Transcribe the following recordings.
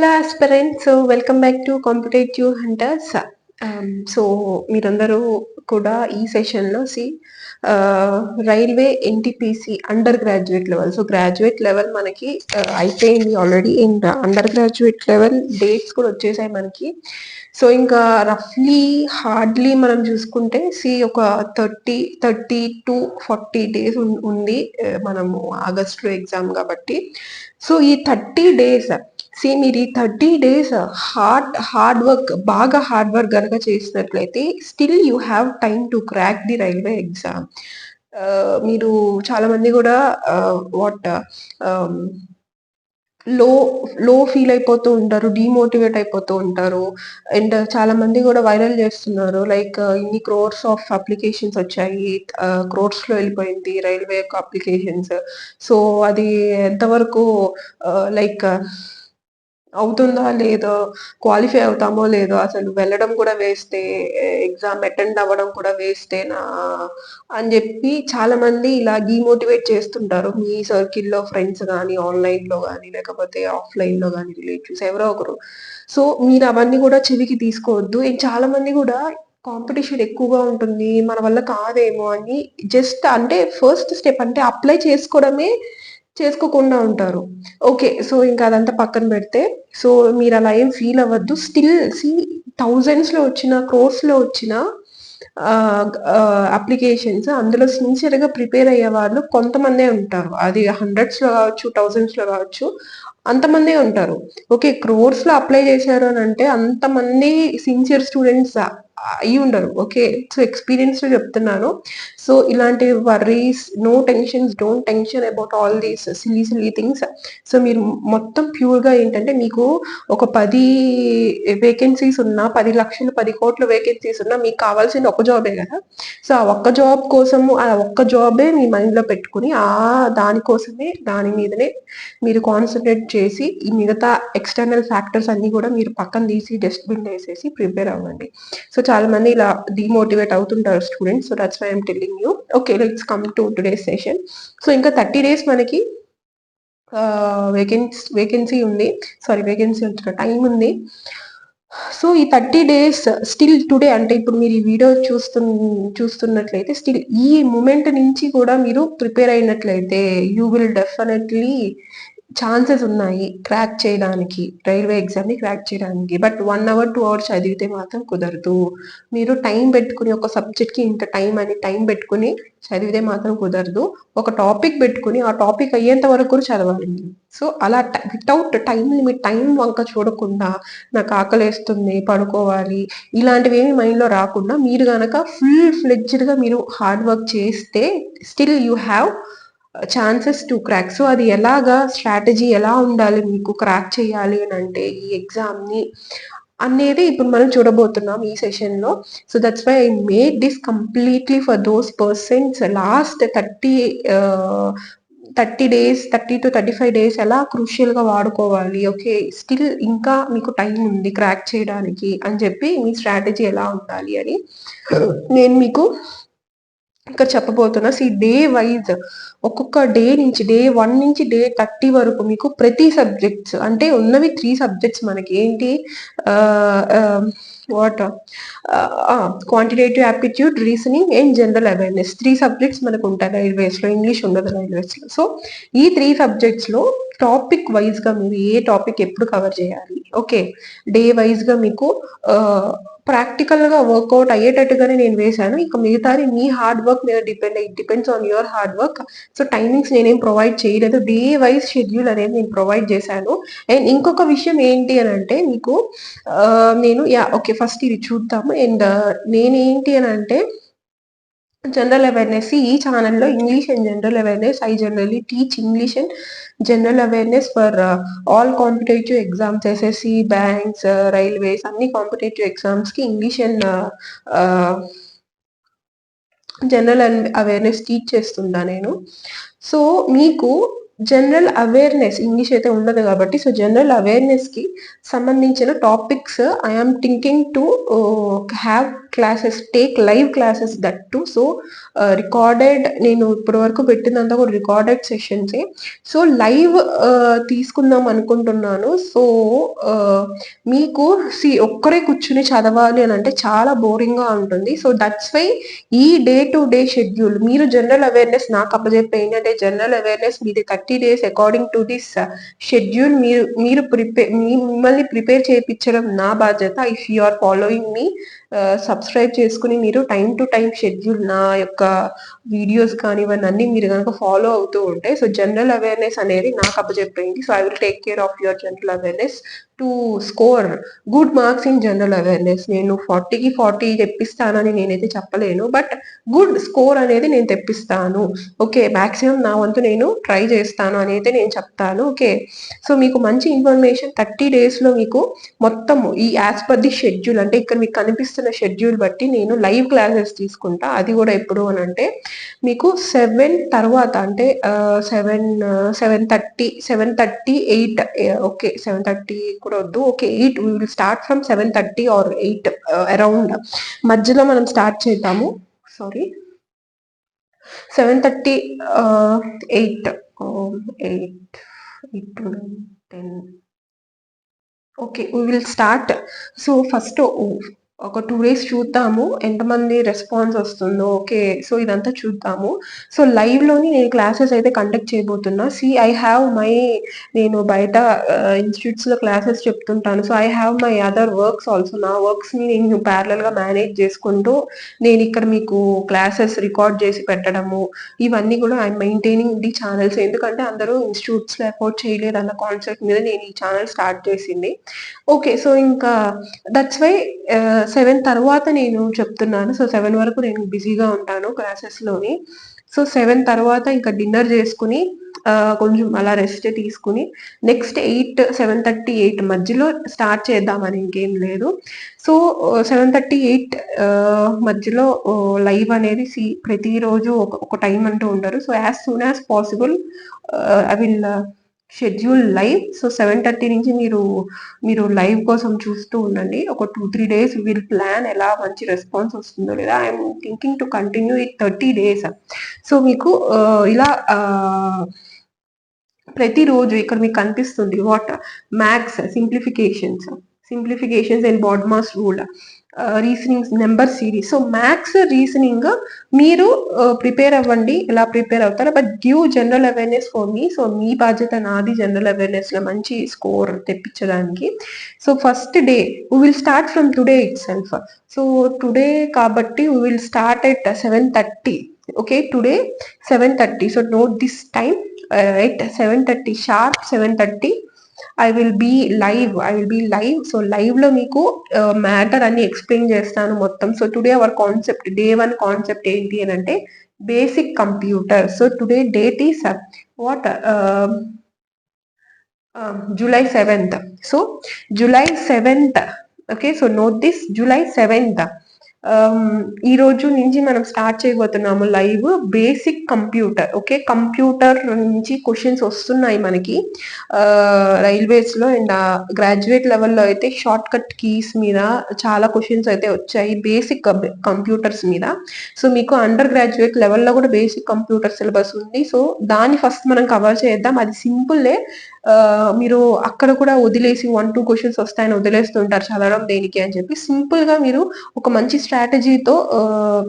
Hello aspirants welcome back to competitive hunters so మీరందరూ కూడా ఈ సెషన్లో see railway NTPC under graduate level so graduate level మనకి uh, అయిపోయింది already and under graduate level dates కూడా వచ్చేసాయి మనకి. సో ఇంకా రఫ్లీ హార్డ్లీ మనం చూసుకుంటే సి ఒక thirty thirty to forty days ఉంది uh, మనము ఆగస్టులో ఎగ్జామ్ కాబట్టి. సో ఈ థర్టీ డేస్ సీ మీరు ఈ thirty days hard hard work బాగా హార్డ్ వర్క్ కనుక చేసినట్లయితే still you have time to crack the railway exam మీరు చాలా మంది కూడా వాట్ uh, uh, um, లో లో ఫీల్ అయిపోతూ ఉంటారు డిమోటివేట్ అయిపోతూ ఉంటారు. అండ్ చాలా మంది కూడా వైరల్ చేస్తున్నారు లైక్ uh, ఇన్ని క్రోర్స్ ఆఫ్ అప్లికేషన్స్ వచ్చాయి క్రోర్స్లో వెళ్ళిపోయింది రైల్వే యొక్క అప్లికేషన్స్ సో అది ఎంతవరకు లైక్ అవుతుందా లేదో క్వాలిఫై అవుతామో లేదో అసలు వెళ్ళడం కూడా వేస్తే ఎగ్జామ్ అటెండ్ అవ్వడం కూడా వేస్తేనా అని చెప్పి చాలా మంది ఇలా డిమోటివేట్ చేస్తుంటారు. మీ సర్కిల్లో ఫ్రెండ్స్ కానీ ఆన్లైన్లో కానీ లేకపోతే ఆఫ్లైన్లో కానీ రిలేటివ్స్ ఎవరో ఒకరు. సో మీరు అవన్నీ కూడా చెవికి తీసుకోవద్దు. చాలా మంది కూడా కాంపిటీషన్ ఎక్కువగా ఉంటుంది మన వల్ల కాదేమో అని జస్ట్ అంటే ఫస్ట్ స్టెప్ అంటే అప్లై చేసుకోవడమే చేసుకోకుండా ఉంటారు. ఓకే సో ఇంకా అదంతా పక్కన పెడితే సో మీరు అలా ఏం ఫీల్ అవ్వద్దు. స్టిల్ సి థౌజండ్స్లో వచ్చిన క్రోర్స్లో వచ్చిన అప్లికేషన్స్ అందులో సిన్సియర్గా ప్రిపేర్ అయ్యే వాళ్ళు కొంతమందే ఉంటారు. అది హండ్రెడ్స్లో కావచ్చు థౌజండ్స్లో కావచ్చు అంతమందే ఉంటారు. ఓకే క్రోర్స్లో అప్లై చేశారు అని అంటే అంతమంది సిన్సియర్ స్టూడెంట్స్ అయి ఉండరు. ఓకే సో ఎక్స్పీరియన్స్లో చెప్తున్నాను. సో ఇలాంటి worries no tensions don't tension about all these silly silly things so మీరు మొత్తం ప్యూర్గా ఏంటంటే మీకు ఒక పది వేకెన్సీస్ ఉన్నా పది లక్షలు పది కోట్ల వేకెన్సీస్ ఉన్నా మీకు కావాల్సిన ఒక జాబే కదా? సో ఆ ఒక్క జాబ్ కోసము ఆ ఒక్క జాబే మీ మైండ్లో పెట్టుకుని ఆ దానికోసమే దాని మీదనే మీరు కాన్సన్ట్రేట్ చేసి ఈ మిగతా ఎక్స్టర్నల్ ఫ్యాక్టర్స్ అన్ని కూడా మీరు పక్కన తీసి డస్ట్బిన్ వేసేసి ప్రిపేర్ అవ్వండి. సో చాలా మంది ఇలా డిమోటివేట్ అవుతుంటారు students so that's why I'm telling you okay let's come to today's session so ఇంకా థర్టీ డేస్ మనకి వేకెన్సీ వేకెన్సీ ఉంది. సారీ వేకెన్సీ ఉంటున్న టైం ఉంది. సో ఈ థర్టీ డేస్ స్టిల్ టుడే అంటే ఇప్పుడు మీరు ఈ వీడియో చూస్తు చూస్తున్నట్లయితే స్టిల్ ఈ మూమెంట్ నుంచి కూడా మీరు ప్రిపేర్ అయినట్లయితే యూ విల్ డెఫినెట్లీ ఛాన్సెస్ ఉన్నాయి క్రాక్ చేయడానికి రైల్వే ఎగ్జామ్ని క్రాక్ చేయడానికి. But one hour two hours చదివితే మాత్రం కుదరదు. మీరు టైం పెట్టుకుని ఒక సబ్జెక్ట్కి ఇంత టైం అని టైం పెట్టుకుని చదివితే మాత్రం కుదరదు. ఒక టాపిక్ పెట్టుకుని ఆ టాపిక్ అయ్యేంత వరకు కూడా చదవాలి. సో అలా వితౌట్ టైం లిమిట్ టైం వంక చూడకుండా నాకు ఆకలేస్తుంది పడుకోవాలి ఇలాంటివి ఏమి మైండ్లో రాకుండా మీరు కనుక ఫుల్ ఫ్లెడ్జ్డ్గా మీరు హార్డ్ వర్క్ చేస్తే still you have chances to crack so అది ఎలాగా స్ట్రాటజీ ఎలా ఉండాలి? మీకు క్రాక్ చేయాలి అని అంటే ఈ ఎగ్జామ్ని అనేది ఇప్పుడు మనం చూడబోతున్నాం ఈ సెషన్లో so that's why I made this completely for those persons last thirty thirty days thirty to thirty five days ఎలా క్రూషియల్గా వాడుకోవాలి. ఓకే స్టిల్ ఇంకా మీకు టైం ఉంది క్రాక్ చేయడానికి అని చెప్పి మీ స్ట్రాటజీ ఎలా ఉండాలి అని నేను మీకు ఇక్కడ చెప్పబోతున్నా సి డే వైజ్ ఒక్కొక్క డే నుంచి డే వన్ నుంచి డే థర్టీ వరకు మీకు ప్రతి సబ్జెక్ట్స్ అంటే ఉన్నవి త్రీ సబ్జెక్ట్స్ మనకి. ఏంటి? What quantitative aptitude reasoning and general awareness three subjects మనకు ఉంటాయి రైల్వేస్లో ఇంగ్లీష్ ఉండదు రైల్వేస్లో సో ఈ త్రీ సబ్జెక్ట్స్లో టాపిక్ వైజ్గా మీరు ఏ టాపిక్ ఎప్పుడు కవర్ చేయాలి? ఓకే డే వైజ్గా మీకు ప్రాక్టికల్గా వర్కౌట్ అయ్యేటట్టుగానే నేను వేశాను. ఇక మిగతాది మీ హార్డ్ వర్క్ మీద depend it depends on your hard work so timings నేనేం ప్రొవైడ్ చేయలేదు. డే వైజ్ షెడ్యూల్ అనేది నేను ప్రొవైడ్ చేశాను. అండ్ ఇంకొక విషయం ఏంటి అని అంటే మీకు నేను యా ఓకే ఫస్ట్ ఇది చూద్దాము. అండ్ uh, నేనేంటి అని అంటే జనరల్ అవేర్నెస్ ఈ ఛానల్లో English and general awareness I generally teach English and general awareness for all competitive exams SSC banks railways అన్ని కాంపిటేటివ్ ఎగ్జామ్స్కి English and general awareness teach చేస్తుంటా నేను. సో మీకు జనరల్ అవేర్నెస్ ఇంగ్లీష్ అయితే ఉండదు కాబట్టి సో జనరల్ అవేర్నెస్కి సంబంధించిన topics I am thinking to have classes take live classes that to so recorded నేను ఇప్పటి వరకు పెట్టినంత కూడా రికార్డెడ్ సెషన్సే సో లైవ్ తీసుకుందాం అనుకుంటున్నాను. సో uh, మీకు సి ఒక్కరే కూర్చుని చదవాలి అని అంటే చాలా బోరింగ్గా ఉంటుంది. సో దట్స్ వై ఈ డే టు డే షెడ్యూల్ మీరు జనరల్ అవేర్నెస్ నాకు అప్పచెప్పే ఏంటంటే జనరల్ అవేర్నెస్ మీది thirty days according to this schedule మీరు మీరు ప్రిపేర్ మిమ్మల్ని ప్రిపేర్ చేయించడం నా బాధ్యత. ఇఫ్ యు ఆర్ ఫాలోయింగ్ మీ సబ్స్క్రైబ్ చేసుకుని మీరు టైం టు టైం షెడ్యూల్ నా యొక్క వీడియోస్ కానీ ఇవన్నీ అన్ని మీరు కనుక ఫాలో అవుతూ ఉంటే సో జనరల్ అవేర్నెస్ అనేది నాకు అప్పచెప్పింది. So I will take care of your general awareness to score good marks in general awareness నేను ఫార్టీకి ఫార్టీ తెప్పిస్తానని నేనైతే చెప్పలేను బట్ గుడ్ స్కోర్ అనేది నేను తెప్పిస్తాను. ఓకే మ్యాక్సిమం నా వంతు నేను ట్రై చేస్తాను అని అయితే నేను చెప్తాను. ఓకే సో మీకు మంచి ఇన్ఫర్మేషన్ థర్టీ డేస్లో మీకు మొత్తము ఈ యాజ్ పర్ ది షెడ్యూల్ అంటే ఇక్కడ మీకు కనిపిస్తున్న షెడ్యూల్ బట్టి నేను లైవ్ క్లాసెస్ తీసుకుంటా. అది కూడా ఎప్పుడు అని అంటే మీకు సెవెన్ తర్వాత అంటే seven seven thirty seven thirty eight okay seven thirty చేసుకోకూడదు okay eight will start from seven thirty or eight around మధ్యలో మనం స్టార్ట్ చేద్దాము. Sorry seven thirty eight eight eight ten okay we will start so first ఒక two days చూద్దాము ఎంతమంది response వస్తుందో okay so ఇదంతా చూద్దాము. సో లైవ్లోని నేను క్లాసెస్ అయితే కండక్ట్ చేయబోతున్నా. సి ఐ హ్యావ్ మై నేను బయట uh, ఇన్స్టిట్యూట్స్లో క్లాసెస్ చెప్తుంటాను. So I have my other works also నా వర్క్స్ని నేను ప్యారలల్గా మేనేజ్ చేసుకుంటూ నేను ఇక్కడ మీకు క్లాసెస్ రికార్డ్ చేసి పెట్టడము. ఇవన్నీ కూడా ఐ మెయింటైనింగ్ ది ఛానల్స్ ఎందుకంటే అందరూ ఇన్స్టిట్యూట్స్లో ఎఫోర్డ్ చేయలేరు అన్న కాన్సెప్ట్ మీద నేను ఈ ఛానల్ స్టార్ట్ చేసింది. ఓకే సో ఇంకా దట్స్ వై సెవెన్ తర్వాత నేను చెప్తున్నాను. సో సెవెన్ వరకు నేను బిజీగా ఉంటాను క్లాసెస్లోని సో సెవెన్ తర్వాత ఇంకా డిన్నర్ చేసుకుని కొంచెం అలా రెస్ట్ తీసుకుని next eight seven thirty eight మధ్యలో స్టార్ట్ చేద్దామని ఇంకేం లేదు. సో సెవెన్ థర్టీ ఎయిట్ మధ్యలో లైవ్ అనేది సి ప్రతిరోజు ఒక ఒక టైం అంటూ ఉంటారు so as soon as possible I will schedule live. So seven thirty నుంచి మీరు మీరు లైవ్ కోసం చూస్తూ ఉండండి. ఒక two three days will plan ఎలా మంచి రెస్పాన్స్ వస్తుందో లేదా I'm thinking to continue it thirty days. So మీకు ఇలా ప్రతిరోజు ఇక్కడ మీకు కనిపిస్తుంది what maths simplifications. Simplifications and BODMAS rule. Reasoning number series so maths reasoning మీరు ప్రిపేర్ అవ్వండి ఎలా ప్రిపేర్ అవుతారో. But give general awareness for me so మీ బాధ్యత నాది జనరల్ అవేర్నెస్లో మంచి score తెప్పించడానికి. So first day we will start from today itself so today కాబట్టి we will start at seven thirty okay today seven thirty so note this time at seven thirty sharp seven thirty I will be live I will be live so లైవ్లో మీకు matter అన్ని explain చేస్తాను మొత్తం. So today our concept day one concept ఏంటి అని అంటే basic computer so today date is what July seventh so July seventh okay so note this July seventh Um, ఈ రోజు నుంచి మనం స్టార్ట్ చేయబోతున్నాము live basic computer okay computer నుంచి questions వస్తున్నాయి మనకి. Uh, రైల్వేస్లో అండ్ గ్రాడ్యుయేట్ లెవెల్లో అయితే షార్ట్ కట్ కీస్ మీద చాలా క్వశ్చన్స్ అయితే వచ్చాయి బేసిక్ కంప్యూటర్స్ మీద. సో మీకు అండర్ గ్రాడ్యుయేట్ లెవెల్లో కూడా బేసిక్ కంప్యూటర్ సిలబస్ ఉంది. సో దాన్ని ఫస్ట్ మనం కవర్ చేద్దాం. అది సింపుల్లే మీరు అక్కడ కూడా వదిలేసి వన్ టూ క్వశ్చన్స్ వస్తాయని వదిలేస్తుంటారు చదవడం దేనికి అని చెప్పి సింపుల్గా మీరు ఒక మంచి స్ట్రాటజీతో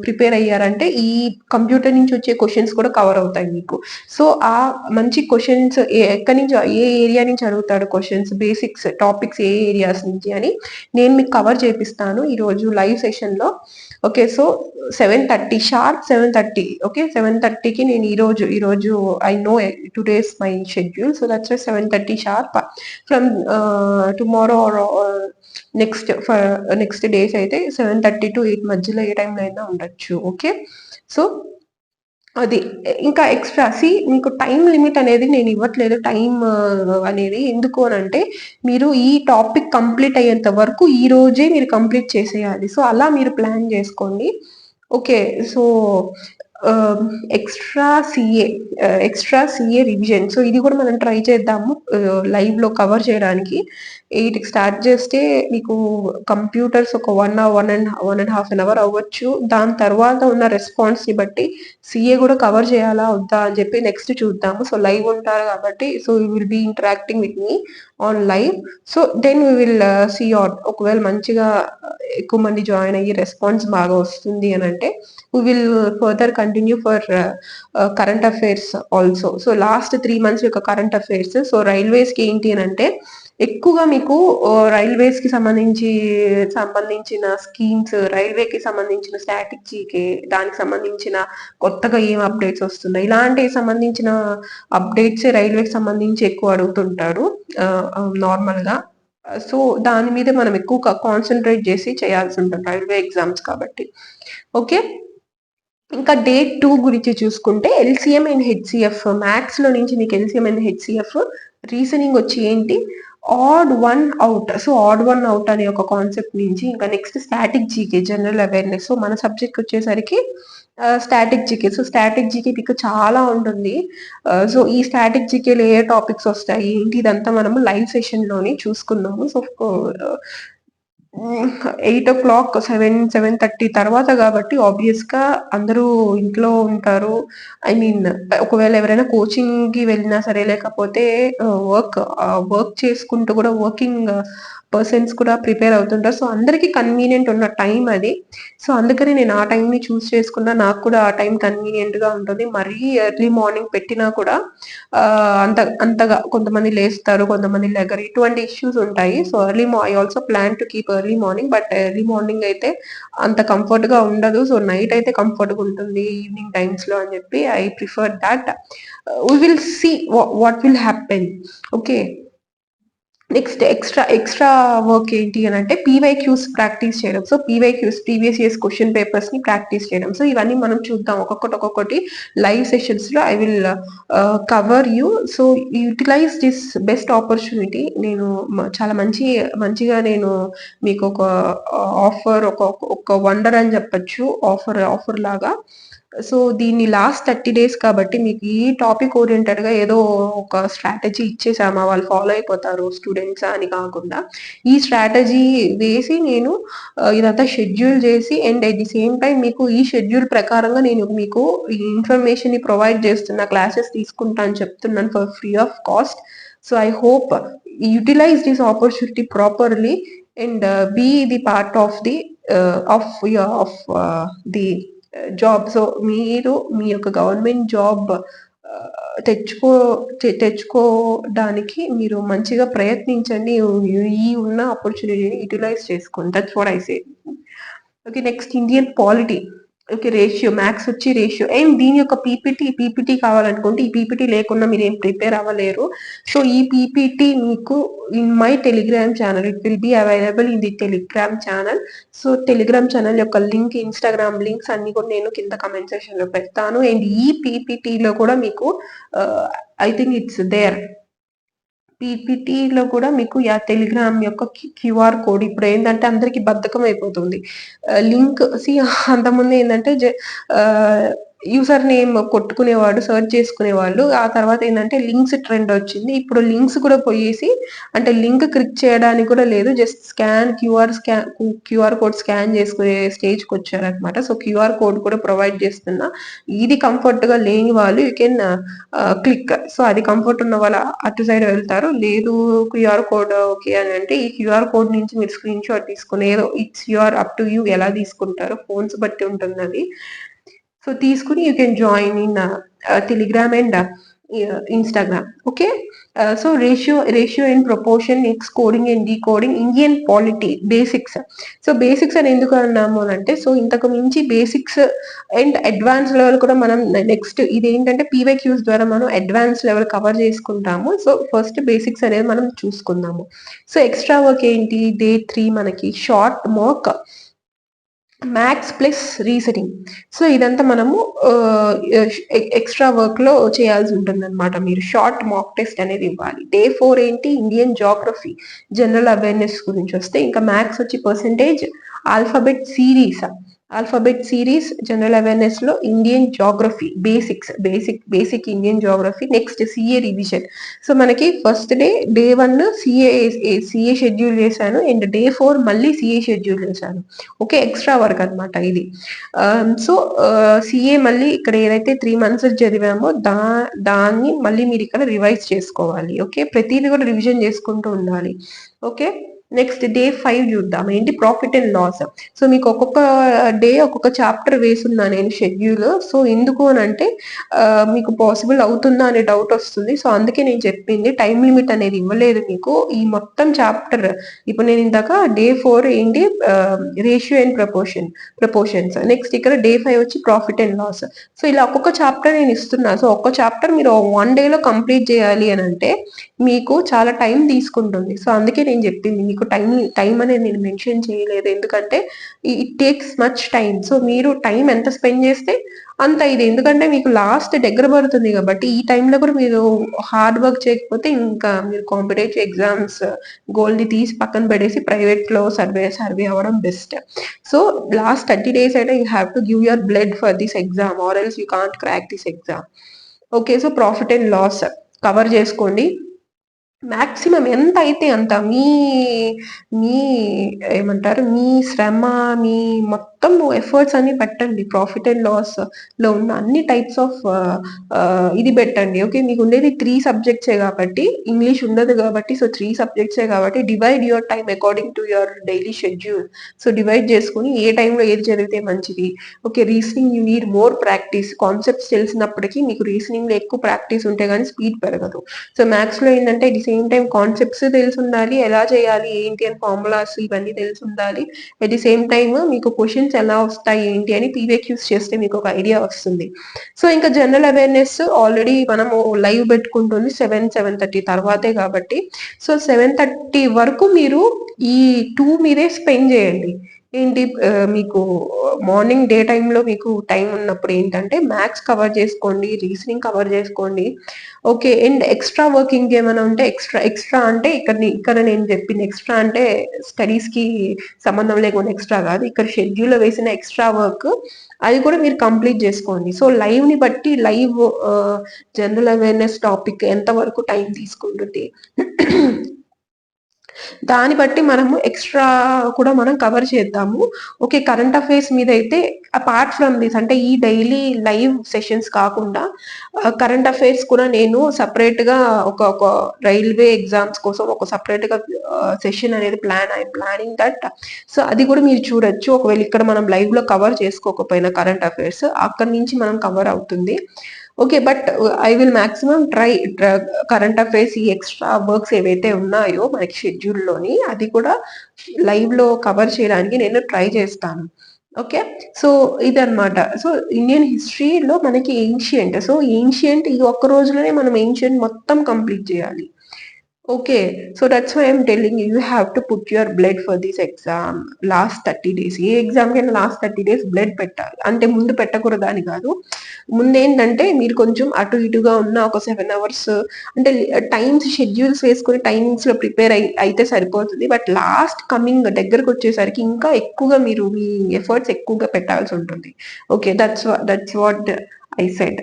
ప్రిపేర్ అయ్యారంటే ఈ కంప్యూటర్ నుంచి వచ్చే క్వశ్చన్స్ కూడా కవర్ అవుతాయి మీకు. సో ఆ మంచి క్వశ్చన్స్ ఎక్కడి నుంచి ఏ ఏరియా నుంచి అడుగుతాడు క్వశ్చన్స్ బేసిక్స్ టాపిక్స్ ఏ ఏరియాస్ నుంచి అని నేను మీకు కవర్ చేపిస్తాను. ఈరోజు లైవ్ సెషన్లో okay so seven thirty sharp seven thirty okay seven థర్టీకి నేను ఈరోజు ఈరోజు I know today's my schedule so that's seven thirty sharp from tomorrow next next days అయితే సెవెన్ థర్టీ టు ఎయిట్ మధ్యలో ఏ టైంలో అయినా ఉండొచ్చు. ఓకే సో అది ఇంకా ఎక్స్ట్రా సి మీకు టైం లిమిట్ అనేది నేను ఇవ్వట్లేదు. టైం అనేది ఎందుకు అని అంటే మీరు ఈ టాపిక్ కంప్లీట్ అయ్యేంత వరకు ఈ రోజే మీరు కంప్లీట్ చేసేయాలి. సో అలా మీరు ప్లాన్ చేసుకోండి. Okay so extra CA extra CA revision so ఇది కూడా మనం ట్రై చేద్దాము లైవ్లో కవర్ చేయడానికి. ఎయిట్కి స్టార్ట్ చేస్తే మీకు కంప్యూటర్స్ ఒక one hour one and one and half an hour అవ్వచ్చు. దాని తర్వాత ఉన్న రెస్పాన్స్ని బట్టి సిఏ కూడా కవర్ చేయాలా వద్దా అని చెప్పి నెక్స్ట్ చూద్దాము. సో లైవ్ ఉంటారు కాబట్టి so you will be interacting with me on live. So then we will see or ఒకవేళ మంచిగా ఎక్కువ మంది జాయిన్ అయ్యి రెస్పాన్స్ బాగా వస్తుంది అని అంటే we will further continue for current affairs also. So last three months యొక్క కరెంట్ అఫైర్స్. సో రైల్వేస్కి ఏంటి అని అంటే ఎక్కువగా మీకు రైల్వేస్కి సంబంధించి సంబంధించిన స్కీమ్స్ రైల్వేకి సంబంధించిన స్ట్రాటజీకి దానికి సంబంధించిన కొత్తగా ఏం అప్డేట్స్ వస్తున్నాయి? ఇలాంటి సంబంధించిన అప్డేట్స్ రైల్వేకి సంబంధించి ఎక్కువ అడుగుతుంటారు నార్మల్గా సో దాని మీద మనం ఎక్కువ కాన్సన్ట్రేట్ చేసి చేయాల్సి ఉంటుంది రైల్వే ఎగ్జామ్స్ కాబట్టి. ఓకే? ఇంకా డే టూ గురించి చూసుకుంటే ఎల్సిఎం అండ్ హెచ్సిఎఫ్ మ్యాథ్స్లో నుంచి మీకు ఎల్సిఎం అండ్ హెచ్సిఎఫ్ రీజనింగ్ వచ్చి ఏంటి? Odd one out so odd one out అనే ఒక కాన్సెప్ట్ నుంచి ఇంకా next static GK general awareness so మన సబ్జెక్ట్ వచ్చేసరికి static GK so static GK మీకు చాలా ఉంటుంది. సో ఈ స్టాటిక్ జీకేలో ఏ టాపిక్స్ వస్తాయి? ఏంటి? ఇదంతా మనము లైవ్ సెషన్లోనే చూసుకున్నాము so eight o'clock seven seven thirty తర్వాత కాబట్టి ఆబ్వియస్గా అందరూ ఇంట్లో ఉంటారు. ఐ మీన్ ఒకవేళ ఎవరైనా కోచింగ్కి వెళ్ళినా సరే లేకపోతే uh, వర్క్ వర్క్ uh, చేసుకుంటూ కూడా వర్కింగ్ పర్సన్స్ కూడా ప్రిపేర్ అవుతుంటారు. సో అందరికి కన్వీనియంట్ ఉన్న టైం అది. సో అందుకని నేను ఆ టైంని చూస్ చేసుకున్నా. నాకు కూడా ఆ టైం కన్వీనియంట్గా ఉంటుంది. మరీ ఎర్లీ మార్నింగ్ పెట్టినా కూడా అంత అంతగా కొంతమంది లేస్తారు కొంతమంది లెగర్. ఇటువంటి ఇష్యూస్ ఉంటాయి. So early I also plan to keep early morning but early morning అయితే అంత కంఫర్ట్గా ఉండదు. సో నైట్ అయితే కంఫర్ట్గా ఉంటుంది ఈవినింగ్ టైమ్స్లో అని చెప్పి I prefer that we will see what will happen okay next extra extra work ఏంటి అని అంటే పీవైక్యూస్ ప్రాక్టీస్ చేయడం. So PYQs previous years question పేపర్స్ని practice చేయడం. సో ఇవన్నీ మనం చూద్దాం. ఒక్కొక్కటి ఒక్కొక్కటి live సెషన్స్లో I will cover you so utilize this best opportunity నేను చాలా మంచి మంచిగా నేను మీకు ఒక uh, ఆఫర్ ఒక ఒక వండర్ అని చెప్పచ్చు. ఆఫర్ ఆఫర్ లాగా. సో దీన్ని లాస్ట్ థర్టీ డేస్ కాబట్టి మీకు ఈ టాపిక్ ఓరియంటెడ్గా ఏదో ఒక స్ట్రాటజీ ఇచ్చేసామా? వాళ్ళు ఫాలో అయిపోతారు స్టూడెంట్స్ అని కాకుండా. ఈ స్ట్రాటజీ వేసి నేను ఇదంతా షెడ్యూల్ చేసి and at the same time మీకు ఈ షెడ్యూల్ ప్రకారంగా నేను మీకు ఈ ఇన్ఫర్మేషన్ని ప్రొవైడ్ చేస్తున్న క్లాసెస్ తీసుకుంటా అని చెప్తున్నాను for free of cost so I hope utilize this opportunity properly and be the part of the of of the job so మీరు మీ యొక్క గవర్నమెంట్ జాబ్ uh, తెచ్చుకో తెచ్చుకోవడానికి మీరు మంచిగా ప్రయత్నించండి. ఈ ఉన్న ఆపర్చునిటీని యూటిలైజ్ చేసుకోండి that's what I say okay next Indian polity okay ratio maths వచ్చి రేషియో అండ్ దీని యొక్క పీపీటీ పీపీటీ కావాలనుకుంటే ఈ పీపీటీ లేకుండా మీరు ఏం ప్రిపేర్ అవ్వలేరు. సో ఈ పీపీటీ మీకు in my Telegram channel it will be available in the Telegram channel so Telegram channel యొక్క లింక్ ఇన్స్టాగ్రామ్ లింక్స్ అన్ని కూడా నేను కింద కమెంట్ సెక్షన్లో పెడతాను. అండ్ ఈ పీపీటీలో కూడా మీకు ఐ థింక్ ఇట్స్ దేర్ పీపీటీలో కూడా మీకు యా టెలిగ్రామ్ యొక్క క్యూఆర్ కోడ్ ఇప్పుడు ఏంటంటే అందరికీ బద్ధకం అయిపోతుంది లింక్ సి అంతకుముందు ఏంటంటే యూజర్ నేమ్ కొట్టుకునేవాడు సర్చ్ చేసుకునేవాళ్ళు. ఆ తర్వాత ఏంటంటే లింక్స్ ట్రెండ్ వచ్చింది. ఇప్పుడు లింక్స్ కూడా పోయేసి అంటే లింక్ క్లిక్ చేయడానికి కూడా లేదు. Just scan QR scan QR code scan చేసుకునే స్టేజ్కి వచ్చారనమాట సో క్యూఆర్ కోడ్ కూడా ప్రొవైడ్ చేస్తున్నా. ఇది కంఫర్ట్గా లేని వాళ్ళు యూ కెన్ క్లిక్ సో అది కంఫర్ట్ ఉన్న వాళ్ళు అటు సైడ్ వెళ్తారు. లేదు క్యూఆర్ కోడ్ ఓకే అని అంటే ఈ క్యూఆర్ కోడ్ నుంచి మీరు స్క్రీన్ షాట్ తీసుకుని ఏదో it's your up to you ఎలా తీసుకుంటారో ఫోన్స్ బట్టి ఉంటుంది అది సో తీసుకుని you can join in Telegram and Instagram okay so ratio ratio and proportion next coding and decoding Indian polity basics so basics అని ఎందుకు అన్నాము అంటే సో ఇంతకు మించి బేసిక్స్ అండ్ అడ్వాన్స్ లెవెల్ కూడా మనం నెక్స్ట్ ఇది ఏంటంటే పీవైక్యూస్ ద్వారా మనం అడ్వాన్స్ లెవెల్ కవర్ చేసుకుంటాము. సో ఫస్ట్ బేసిక్స్ అనేది మనం చూసుకుందాము. సో ఎక్స్ట్రా వర్క్ ఏంటి? డే త్రీ మనకి short mock maths plus reasoning so ఇదంతా మనము ఎక్స్ట్రా వర్క్లో చేయాల్సి ఉంటుంది అనమాట మీరు షార్ట్ మాక్ టెస్ట్ అనేది ఇవ్వాలి. డే ఫోర్ ఏంటి? ఇండియన్ జాగ్రఫీ జనరల్ అవేర్నెస్ గురించి వస్తే ఇంకా మ్యాథ్స్ వచ్చి percentage alphabet series alphabet series general అవేర్నెస్లో Indian geography basics basic basic Indian geography next CA revision so మనకి first day day one CA CA schedule చేశాను. And day four మళ్ళీ CA schedule చేశాను. Okay extra work అనమాట ఇది. Um, so CA uh, మళ్ళీ ఇక్కడ ఏదైతే three months చదివామో దా దాన్ని మళ్ళీ మీరు ఇక్కడ రివైజ్ చేసుకోవాలి. ఓకే ప్రతిదీ కూడా రివిజన్ చేసుకుంటూ ఉండాలి. ఓకే నెక్స్ట్ డే ఫైవ్ చూద్దాం. ఏంటి? ప్రాఫిట్ అండ్ లాస్ సో మీకు ఒక్కొక్క డే ఒక్కొక్క చాప్టర్ వేసున్నా నేను షెడ్యూల్ సో ఎందుకు అని అంటే మీకు పాసిబుల్ అవుతుందా అనే డౌట్ వస్తుంది. సో అందుకే నేను చెప్పింది టైం లిమిట్ అనేది ఇవ్వలేదు మీకు. ఈ మొత్తం చాప్టర్ ఇప్పుడు నేను ఇందాక డే ఫోర్ ఏంటి? Ratio and proportion proportions next ఇక్కడ డే ఫైవ్ వచ్చి ప్రాఫిట్ అండ్ లాస్ సో ఇలా ఒక్కొక్క చాప్టర్ నేను ఇస్తున్నా. సో ఒక్క చాప్టర్ మీరు వన్ డేలో కంప్లీట్ చేయాలి అని అంటే మీకు చాలా టైం తీసుకుంటుంది. సో అందుకే నేను చెప్పింది. మీకు టైం టైం అనేది నేను మెన్షన్ చేయలేదు. ఎందుకంటే it takes much time so మీరు టైం ఎంత స్పెండ్ చేస్తే అంత ఇది. ఎందుకంటే మీకు లాస్ట్ దగ్గర పడుతుంది కాబట్టి ఈ టైంలో కూడా మీరు హార్డ్ వర్క్ చేయకపోతే ఇంకా మీరు కాంపిటేటివ్ ఎగ్జామ్స్ గోల్ని తీసి పక్కన పెట్టేసి ప్రైవేట్లో సర్వే సర్వే అవ్వడం best. So last thirty days అయితే you have to give your blood for this exam or else you can't crack this exam. Okay so profit and loss cover చేసుకోండి. Maximum ఎంత అయితే అంత మీ మీ ఏమంటారు మీ శ్రమ మీ మొత్తం ఎఫర్ట్స్ అన్ని పెట్టండి. ప్రాఫిట్ అండ్ లాస్లో ఉన్న అన్ని టైప్స్ ఆఫ్ uh, uh, ఇది పెట్టండి. ఓకే మీకు ఉండేది త్రీ సబ్జెక్ట్సే కాబట్టి ఇంగ్లీష్ ఉండదు కాబట్టి సో త్రీ సబ్జెక్ట్సే కాబట్టి divide your time according to your daily schedule so divide చేసుకుని ఏ టైంలో ఏది చదివితే మంచిది. Okay reasoning you need more practice concepts తెలిసినప్పటికీ మీకు రీజనింగ్లో ఎక్కువ ప్రాక్టీస్ ఉంటే కానీ స్పీడ్ పెరగదు. సో మ్యాథ్స్లో ఏంటంటే ది సేమ్ టైం కాన్సెప్ట్స్ తెలిసి ఉండాలి. ఎలా చేయాలి? ఏంటి అని ఫార్ములాస్ ఇవన్నీ తెలిసి ఉండాలి. అట్ ది సేమ్ టైమ్ మీకు క్వశ్చన్స్ ఎలా వస్తాయి ఏంటి అని పీవేక్యూస్ చేస్తే మీకు ఒక ఐడియా వస్తుంది. సో ఇంకా జనరల్ అవేర్నెస్ ఆల్రెడీ మనము లైవ్ పెట్టుకుంటుంది సెవెన్ సెవెన్ థర్టీ తర్వాతే కాబట్టి. సో సెవెన్ థర్టీ వరకు మీరు ఈ టూ మీదే స్పెండ్ చేయండి. ఏంటి మీకు మార్నింగ్ డే టైంలో మీకు టైం ఉన్నప్పుడు ఏంటంటే మ్యాథ్స్ కవర్ చేసుకోండి రీజనింగ్ కవర్ చేసుకోండి. ఓకే అండ్ ఎక్స్ట్రా వర్కింగ్ ఏమైనా ఉంటే ఎక్స్ట్రా ఎక్స్ట్రా అంటే ఇక్కడ ఇక్కడ నేను చెప్పిన ఎక్స్ట్రా అంటే స్టడీస్కి సంబంధం లేకుండా ఎక్స్ట్రా కాదు. ఇక్కడ షెడ్యూల్లో వేసిన ఎక్స్ట్రా వర్క్ అది కూడా మీరు కంప్లీట్ చేసుకోండి. సో లైవ్ని బట్టి లైవ్ జనరల్ అవేర్నెస్ టాపిక్ ఎంతవరకు టైం తీసుకుంటుంది. దాన్ని బట్టి మనము ఎక్స్ట్రా కూడా మనం కవర్ చేద్దాము. ఓకే కరెంట్ అఫైర్స్ మీద అయితే అపార్ట్ ఫ్రమ్ దిస్ అంటే ఈ డైలీ లైవ్ సెషన్స్ కాకుండా కరెంట్ అఫైర్స్ కూడా నేను సపరేట్గా ఒక ఒక రైల్వే ఎగ్జామ్స్ కోసం ఒక సపరేట్గా సెషన్ అనేది plan I planning that so అది కూడా మీరు చూడొచ్చు. ఒకవేళ ఇక్కడ మనం లైవ్లో కవర్ చేసుకోకపోయినా కరెంట్ అఫైర్స్ అక్కడి నుంచి మనం కవర్ అవుతుంది. Okay but I will maximum try current affairs ఈ ఎక్స్ట్రా వర్క్స్ ఏవైతే ఉన్నాయో మనకి షెడ్యూల్లోని అది కూడా లైవ్లో కవర్ చేయడానికి నేను ట్రై చేస్తాను. ఓకే సో ఇదనమాట సో ఇండియన్ హిస్టరీలో మనకి ఏన్షియంట్ సో ఏన్షియంట్ ఈ ఒక్క రోజులోనే మనం ఏన్షియంట్ మొత్తం కంప్లీట్ చేయాలి. Okay so that's why I'm telling you have to put your blood for this exam last thirty days A exam కైనా లాస్ట్ థర్టీ డేస్ బ్లడ్ పెట్టాలి. అంటే ముందు పెట్టకూడదు అని కాదు. ముందేంటంటే మీరు కొంచెం అటు ఇటుగా ఉన్న ఒక సెవెన్ అవర్స్ అంటే టైమ్స్ షెడ్యూల్స్ వేసుకుని టైమ్స్లో ప్రిపేర్ అయి అయితే సరిపోతుంది. బట్ లాస్ట్ కమింగ్ దగ్గరకు వచ్చేసరికి ఇంకా ఎక్కువగా మీరు మీ ఎఫర్ట్స్ ఎక్కువగా పెట్టాల్సి ఉంటుంది. Okay that's that's what I said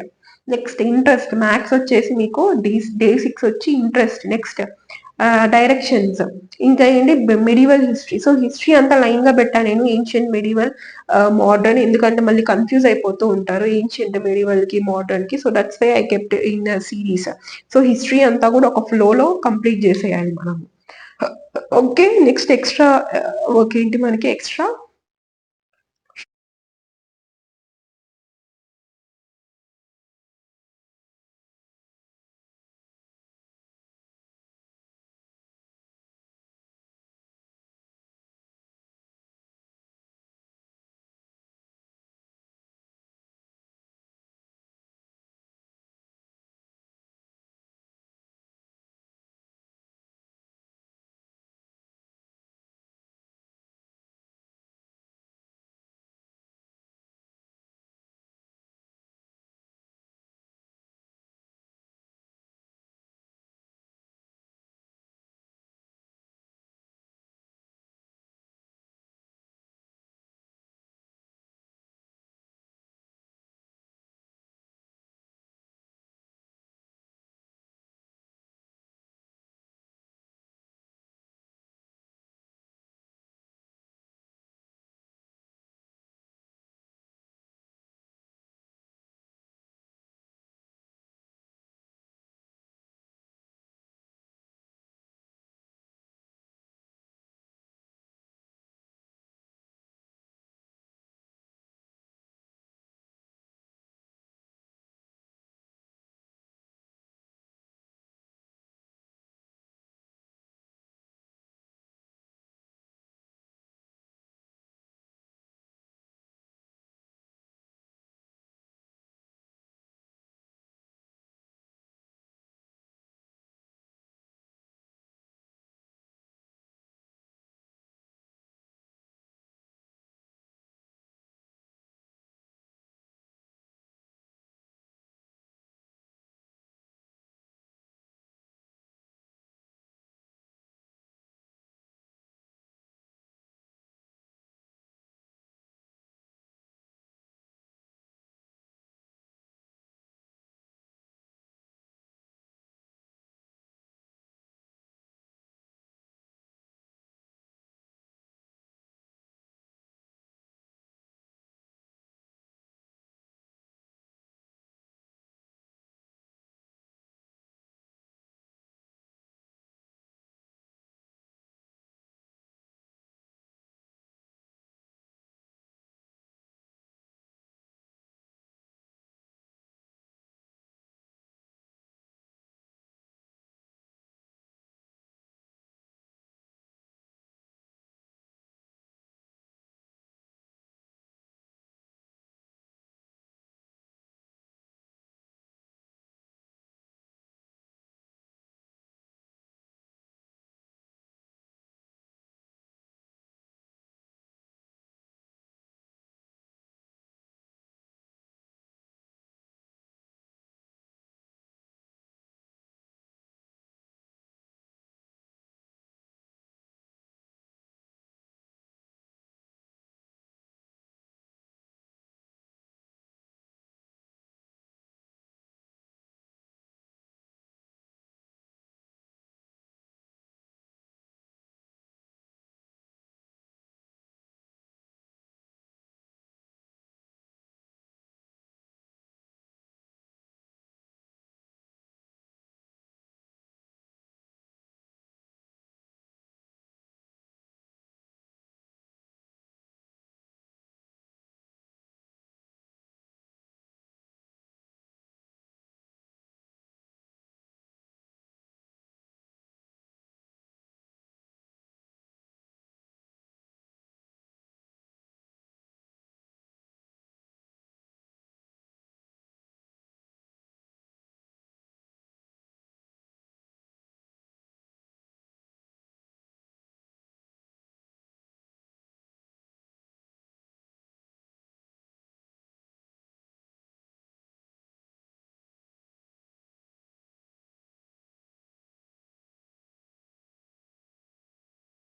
next interest maths వచ్చేసి మీకు డే డే సిక్స్ వచ్చి ఇంట్రెస్ట్ నెక్స్ట్ డైరెక్షన్స్ ఇంకా ఏంటి? మెడివల్ హిస్టరీ సో హిస్టరీ అంతా లైన్గా పెట్టా నేను. ఏన్షియంట్ మెడివల్ మోడర్న్ ఎందుకంటే మళ్ళీ కన్ఫ్యూజ్ అయిపోతూ ఉంటారు ఏన్షియంట్ మెడివల్కి మోడర్న్కి. So that's way I kept in series so history అంతా కూడా ఒక ఫ్లోలో కంప్లీట్ చేసేయాలి మనం ఓకే నెక్స్ట్ ఎక్స్ట్రా ఓకే ఏంటి మనకి ఎక్స్ట్రా